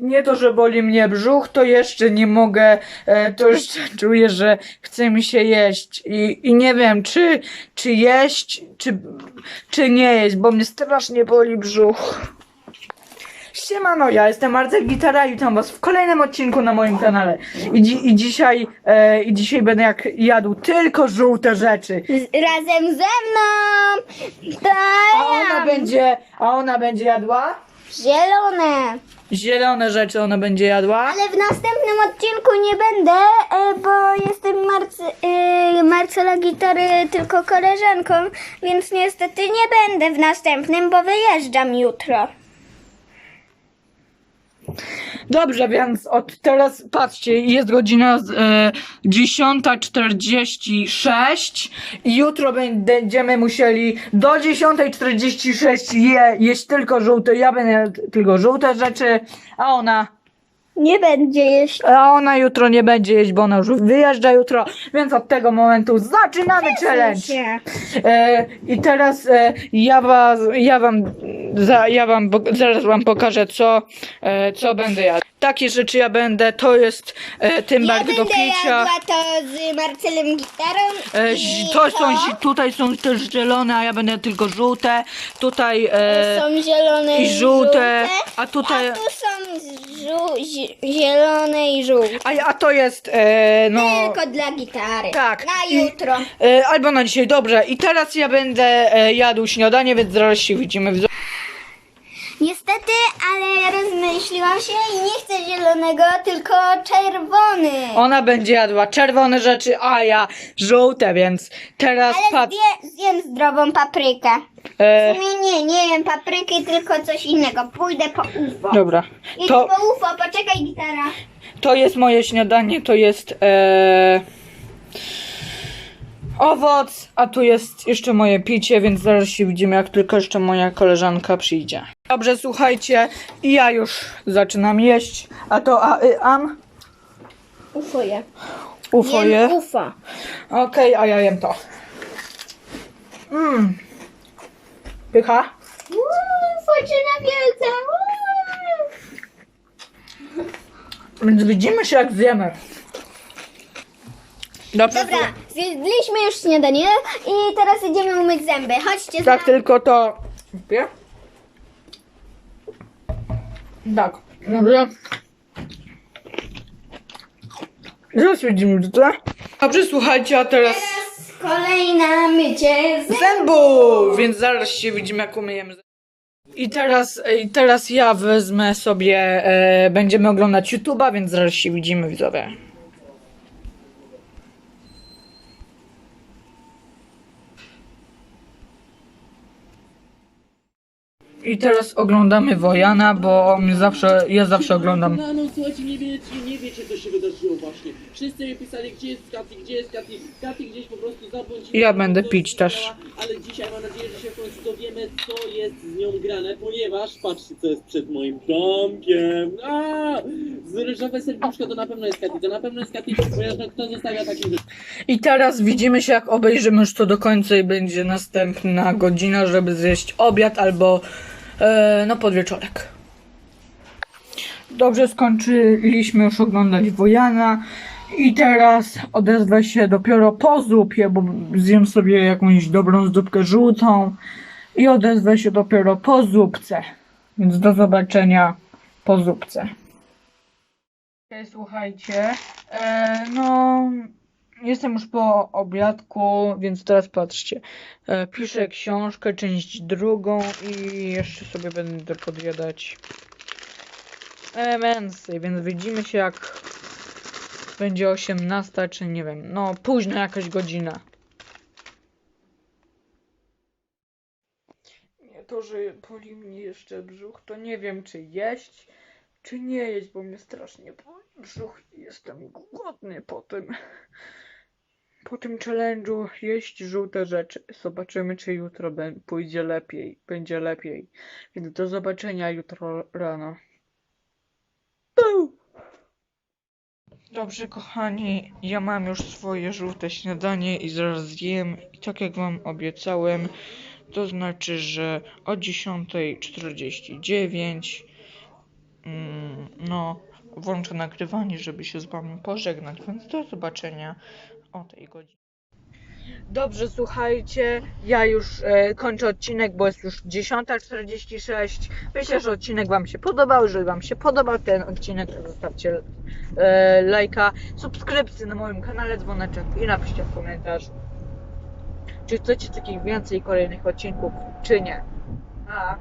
nie to, że boli mnie brzuch, to jeszcze nie mogę, e, to jeszcze czuję, że chce mi się jeść i, i nie wiem, czy, czy jeść, czy, czy nie jeść, bo mnie strasznie boli brzuch. Siemano, ja jestem Marcel Gitara i witam was w kolejnym odcinku na moim kanale. I, dzi- i dzisiaj, e, i dzisiaj będę jak jadł tylko żółte rzeczy. Z- razem ze mną. A ona będzie, a ona będzie jadła? Zielone. Zielone rzeczy ona będzie jadła. Ale w następnym odcinku nie będę, e, bo jestem Marce, e, Marcela Gitary tylko koleżanką, więc niestety nie będę w następnym, bo wyjeżdżam jutro. Dobrze, więc od teraz patrzcie, jest godzina z, e, 10.46 i jutro będziemy musieli do 10.46 je, jeść tylko żółte, ja będę tylko żółte rzeczy, a ona, Nie będzie jeść. a ona jutro nie będzie jeść, bo ona już wyjeżdża jutro, więc od tego momentu zaczynamy challenge. się. E, I teraz e, ja, was, ja wam, za, ja wam pok- zaraz wam pokażę co, e, co będę jadł. Takie rzeczy ja będę, to jest e, tymbark Ja do będę picia. jadła to z Marcelem Gitarą E, i to są, zi- tutaj są też zielone, a ja będę tylko żółte. Tutaj e, są zielone i żółte, a tutaj- A tu są żół, zi- zielone i żółte. a, a to jest e, no Tylko dla gitary. Tak. Na I- jutro. e, albo na dzisiaj, dobrze. I teraz ja będę e, jadł śniadanie, więc zaraz się widzimy. w- Niestety, ale rozmyśliłam się i nie chcę zielonego, tylko czerwony. Ona będzie jadła czerwone rzeczy, a ja żółte, więc teraz Ale patrz. zje, zjem zdrową paprykę. E, W sumie nie, nie jem papryki, tylko coś innego. Pójdę po UFO. dobra, Idę to, po UFO, poczekaj gitara. to jest moje śniadanie, to jest e, owoc, a tu jest jeszcze moje picie, więc zaraz się widzimy, jak tylko jeszcze moja koleżanka przyjdzie. Dobrze, słuchajcie, i ja już zaczynam jeść, a to a, y, am, UFO je. ufo Jem je. UFO. Okej, a ja jem to. Mmm. Pycha? UFO czy na wielce. Więc widzimy się jak zjemy. Dobrze. Dobra, zjedliśmy już śniadanie i teraz idziemy umyć zęby. Chodźcie za Tak, tylko to. Wie? Tak. Dobrze. Zaraz widzimy tutaj. Dobrze, słuchajcie, a teraz Kolejne mycie zębów. zębów! Więc zaraz się widzimy, jak umyjemy zęby. I teraz, i teraz ja wezmę sobie, e, będziemy oglądać YouTube'a, więc zaraz się widzimy, widzowie. I teraz oglądamy Wojana, bo my zawsze, ja zawsze oglądam. No, no słuchajcie, nie wiecie, nie wiecie co się wydarzyło właśnie. Wszyscy mi pisali, gdzie jest Katy, gdzie jest Katy. Katy gdzieś po prostu zabłądziła. Ja będę pić też. Ale dzisiaj mam nadzieję, że się w końcu dowiemy, co jest z nią grane, ponieważ patrzcie, co jest przed moim domkiem. A! Z ryżowe serduszko to na pewno jest Katy, to na pewno jest Katy, ponieważ no, kto zostawia takie rzeczy? I teraz widzimy się, jak obejrzymy już to do końca i będzie następna godzina, żeby zjeść obiad albo e, no podwieczorek. Dobrze, skończyliśmy już oglądać Wojana i teraz odezwę się dopiero po zupie, bo zjem sobie jakąś dobrą zupkę żółtą i odezwę się dopiero po zupce. Więc do zobaczenia po zupce. Słuchajcie, e, no jestem już po obiadku, więc teraz patrzcie. E, piszę książkę, część drugą i jeszcze sobie będę podjadać emensy, więc widzimy się jak będzie 18, czy nie wiem, no późno jakaś godzina. Nie, to, że boli mnie jeszcze brzuch, to nie wiem czy jeść, czy nie jeść, bo mnie strasznie boli brzuch i jestem głodny po tym. Po tym challenge'u jeść żółte rzeczy. Zobaczymy, czy jutro pójdzie lepiej. Będzie lepiej. Więc do zobaczenia jutro rano. Pu! Dobrze, kochani, ja mam już swoje żółte śniadanie i zaraz zjem. I tak jak wam obiecałem, to znaczy, że o 10.49 mm, no, włączę nagrywanie, żeby się z wami pożegnać, więc do zobaczenia o tej godzinie. Dobrze, słuchajcie, ja już e, kończę odcinek, bo jest już 10.46. Myślę, że odcinek Wam się podobał. Jeżeli Wam się podobał ten odcinek, to zostawcie e, lajka, subskrypcję na moim kanale, dzwoneczek i napiszcie w komentarzu, czy chcecie takich więcej kolejnych odcinków, czy nie. A,